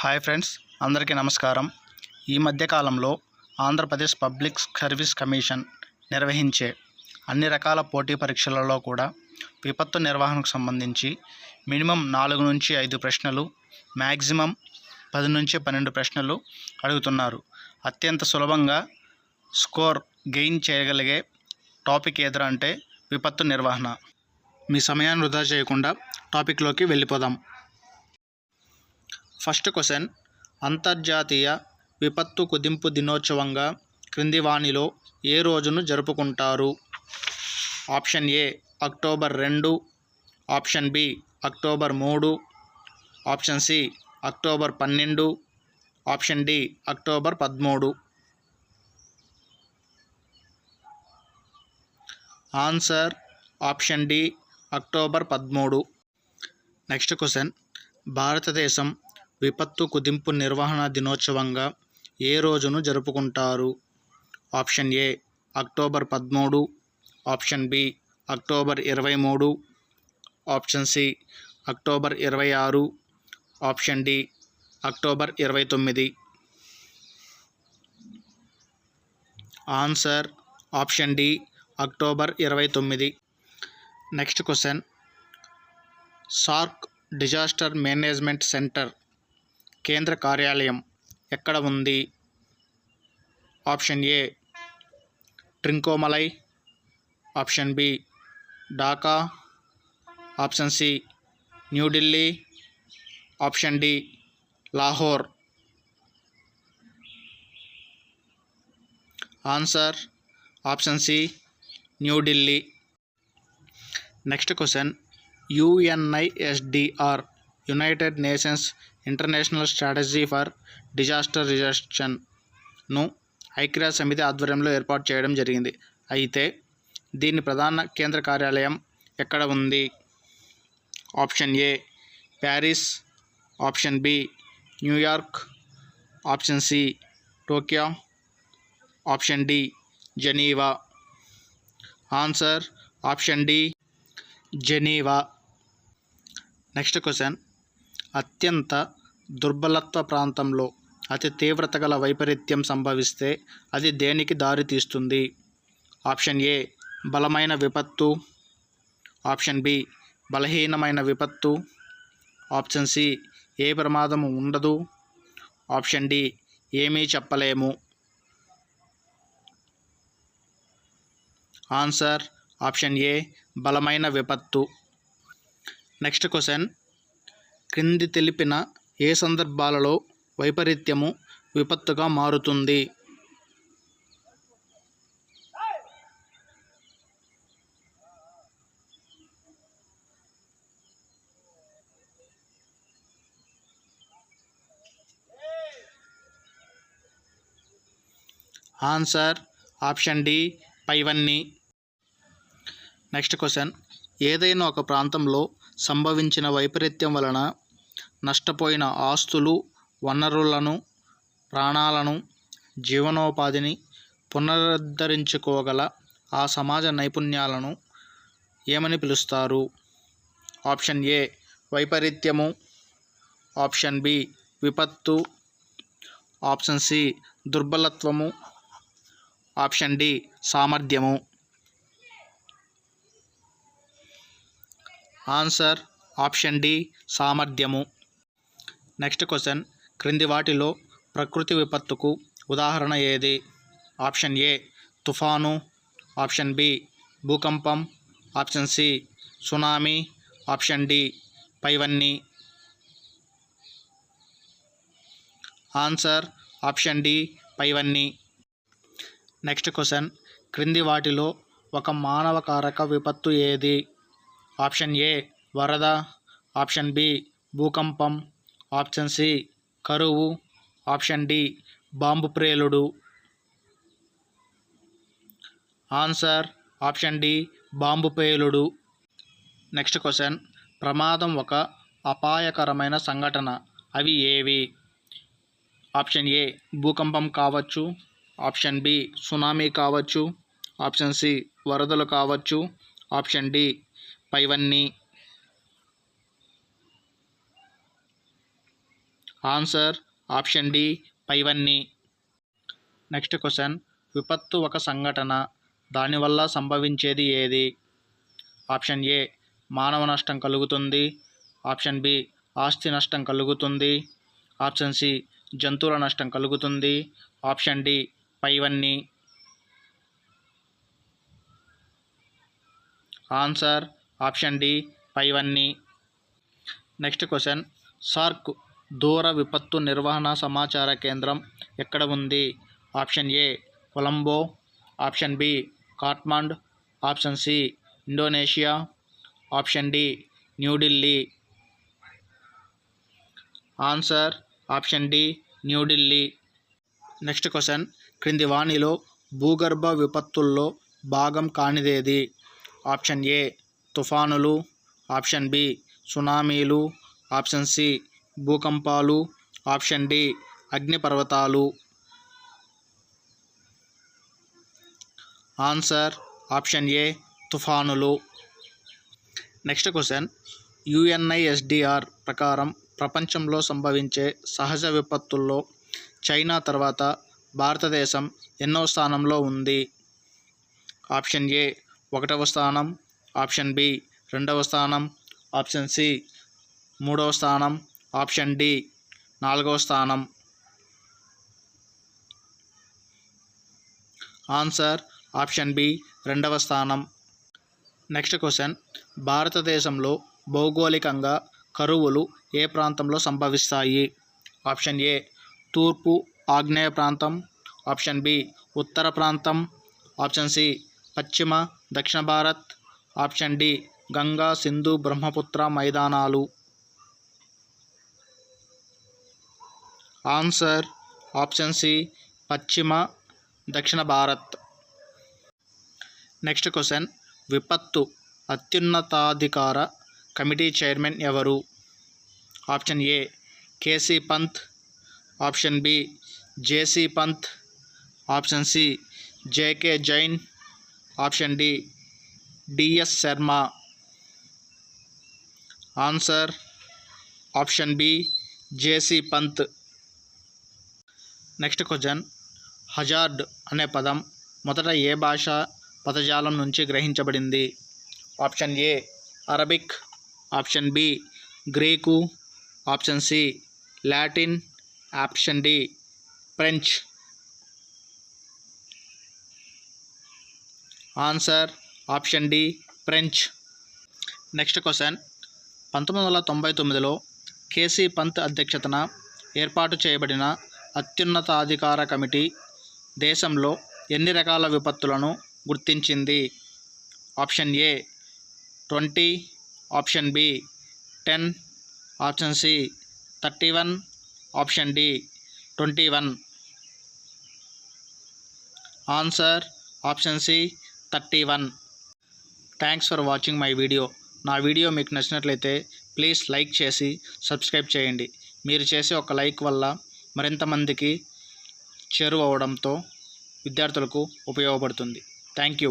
Hi friends అందరికీ నమస్కారం. ఈ మధ్యకాలంలో ఆంధ్రప్రదేశ్ పబ్లిక్ సర్వీస్ కమిషన్ నిర్వహించే అన్ని రకాల పోటీ పరీక్షలలో కూడా విపత్తు నిర్వహణకు సంబంధించి మినిమం నాలుగు నుంచి ఐదు ప్రశ్నలు మ్యాక్సిమం పది నుంచి పన్నెండు ప్రశ్నలు అడుగుతున్నారు. అత్యంత సులభంగా స్కోర్ గెయిన్ చేయగలిగే టాపిక్ ఏదరా అంటే విపత్తు నిర్వహణ. మీ సమయాన్ని వృధా చేయకుండా టాపిక్లోకి వెళ్ళిపోదాం. ఫస్ట్ క్వశ్చన్ అంతర్జాతీయ విపత్తు కుదింపు దినోత్సవంగా క్రింది వాణిలో ఏ రోజును జరుపుకుంటారు? ఆప్షన్ ఏ అక్టోబర్ రెండు. ఆప్షన్ బి అక్టోబర్ మూడు. ఆప్షన్ సి అక్టోబర్ పన్నెండు. ఆప్షన్ డి అక్టోబర్ పదమూడు. ఆన్సర్ ఆప్షన్ డి అక్టోబర్ పదమూడు. నెక్స్ట్ క్వశ్చన్ భారతదేశం విపత్తు కుదింపు నిర్వహణ దినోత్సవంగా ఏ రోజును జరుపుకుంటారు? ఆప్షన్ ఏ అక్టోబర్ పదమూడు. ఆప్షన్ బి అక్టోబర్ ఇరవై మూడు. ఆప్షన్ సి అక్టోబర్ ఇరవై ఆరు. ఆప్షన్ డి అక్టోబర్ ఇరవై తొమ్మిది. ఆన్సర్ ఆప్షన్ డి అక్టోబర్ ఇరవై తొమ్మిది. Next question. SAARC disaster management centre కేంద్ర కార్యాలయం ఎక్కడ ఉంది? Option A Trincomalee. Option B Dhaka. Option C New Delhi. Option D Lahore. Answer option C New Delhi. Next question UNISDR United Nations International Strategy for Disaster రిజర్షన్ను ఐక్యరాజ్య సమితి ఆధ్వర్యంలో ఏర్పాటు చేయడం జరిగింది. అయితే దీని ప్రధాన కేంద్ర కార్యాలయం ఎక్కడ ఉంది? Option A Paris. Option B New York. Option C Tokyo. Option D Geneva. Answer option D Geneva. Next question. అత్యంత దుర్బలత్వ ప్రాంతంలో అతి తీవ్రత గల వైపరీత్యం సంభవిస్తే అది దేనికి దారితీస్తుంది ఆప్షన్ ఏ బలమైన విపత్తు. ఆప్షన్ బి బలహీనమైన విపత్తు. ఆప్షన్ సి ఏ ప్రమాదము ఉండదు. ఆప్షన్ డి ఏమీ చెప్పలేము. ఆన్సర్ ఆప్షన్ ఏ బలమైన విపత్తు. Next question. క్రింది తెలిపిన ఏ సందర్భాలలో వైపరీత్యము విపత్తుగా మారుతుంది? ఆన్సర్ ఆప్షన్ డి పైవన్నీ. Next question. ఏదైనా ఒక ప్రాంతంలో సంభవించిన వైపరీత్యం వలన నష్టపోయిన ఆస్తులు వనరులను ప్రాణాలను జీవనోపాధిని పునరుద్ధరించుకోగల ఆ సమాజ నైపుణ్యాలను ఏమని పిలుస్తారు? ఆప్షన్ ఏ వైపరీత్యము. ఆప్షన్ బి విపత్తు. ఆప్షన్ సి దుర్బలత్వము. ఆప్షన్ డి సామర్థ్యము. ఆన్సర్ ఆప్షన్ డి సామర్థ్యము. నెక్స్ట్ క్వశ్చన్ క్రింది వాటిలో ప్రకృతి విపత్తుకు ఉదాహరణ ఏది? ఆప్షన్ ఏ తుఫాను. ఆప్షన్ బి భూకంపం. Option C tsunami. Option D పైవన్నీ. ఆన్సర్ ఆప్షన్ డి పైవన్నీ. నెక్స్ట్ క్వశ్చన్ క్రింది వాటిలో ఒక మానవకారక విపత్తు ఏది? ఆప్షన్ ఏ వరద. ఆప్షన్ బి భూకంపం ఆప్షన్ సి కరువు ఆప్షన్ డి బాంబు ప్రేలుడు. ఆన్సర్ ఆప్షన్ డి బాంబు పేలుడు. Next question. ప్రమాదం ఒక అపాయకరమైన సంఘటన. అవి ఏవి? ఆప్షన్ ఏ భూకంపం కావచ్చు. ఆప్షన్ బి సునామీ కావచ్చు. ఆప్షన్ సి వరదలు కావచ్చు. ఆప్షన్ డి పైవన్నీ. ఆన్సర్ ఆప్షన్ డి పైవన్నీ. Next question. విపత్తు ఒక సంఘటన. దానివల్ల సంభవించేది ఏది? ఆప్షన్ ఏ మానవ నష్టం కలుగుతుంది. ఆప్షన్ బి ఆస్తి నష్టం కలుగుతుంది. ఆప్షన్ సి జంతువుల నష్టం కలుగుతుంది. ఆప్షన్ డి పైవన్నీ. ఆన్సర్ ఆప్షన్ డి పైవన్నీ. Next question. సార్క్ దూర విపత్తు నిర్వహణ సమాచార కేంద్రం ఎక్కడ ఉంది? Option A Colombo. Option B Kathmandu option C Indonesia. Option D New Delhi. Answer option D New Delhi. Next question. క్రింది వాణిలో భూగర్భ విపత్తుల్లో భాగం కానిదేది? ఆప్షన్ ఏ తుఫానులు. ఆప్షన్ బి సునామీలు. ఆప్షన్ సి భూకంపాలు ఆప్షన్ డి అగ్నిపర్వతాలు. ఆన్సర్ ఆప్షన్ ఏ తుఫానులు. Next question. యుఎన్ఐఎస్డిఆర్ ప్రకారం ప్రపంచంలో సంభవించే సహజ విపత్తుల్లో చైనా తర్వాత భారతదేశం ఎన్నో స్థానంలో ఉంది. ఆప్షన్ ఏ ఒకటవ స్థానం. ఆప్షన్ బి రెండవ స్థానం. ఆప్షన్ సి మూడవ స్థానం. ఆప్షన్ డి నాలుగవ స్థానం. ఆన్సర్ ఆప్షన్ బి రెండవ స్థానం. నెక్స్ట్ క్వశ్చన్ భారతదేశంలో భౌగోళికంగా కరువులు ఏ ప్రాంతంలో సంభవిస్తాయి? ఆప్షన్ ఏ తూర్పు ఆగ్నేయ ప్రాంతం. ఆప్షన్ బి ఉత్తర ప్రాంతం. ఆప్షన్ సి పశ్చిమ దక్షిణ భారత్. ఆప్షన్ డి గంగా సింధు బ్రహ్మపుత్ర మైదానాలు. ఆన్సర్ ఆప్షన్ సి పశ్చిమ దక్షిణ భారత్. Next question. విపత్తు అత్యున్నతాధికార కమిటీ చైర్మన్ ఎవరు? Option A KC Pant. Option B JC Pant. Option C JK Jain. Option D DS Sharma. Answer option B JC Pant. Next question. Hazard అనే పదం మొదట ఏ భాష పదజాలం నుంచి గ్రహించబడింది? Option A Arabic option B Greek option C Latin option D French. Answer option D French. Next question. పంతొమ్మిది వందల తొంభై తొమ్మిదిలో కేసీ పంత్ అధ్యక్షతన ఏర్పాటు చేయబడిన అత్యున్నతాధికార కమిటీ దేశంలో ఎన్ని రకాల విపత్తులను గుర్తించింది? Option A twenty. Option B ten. Option C thirty one. Option D twenty one. Answer option C thirty one. Thanks for watching my video నా వీడియో మీకు నచ్చినట్లయితే ప్లీజ్ లైక్ చేసి సబ్స్క్రైబ్ చేయండి. మీరు చేసే ఒక లైక్ వల్ల మరింతమందికి చేరువవడంతో విద్యార్థులకు ఉపయోగపడుతుంది. Thank you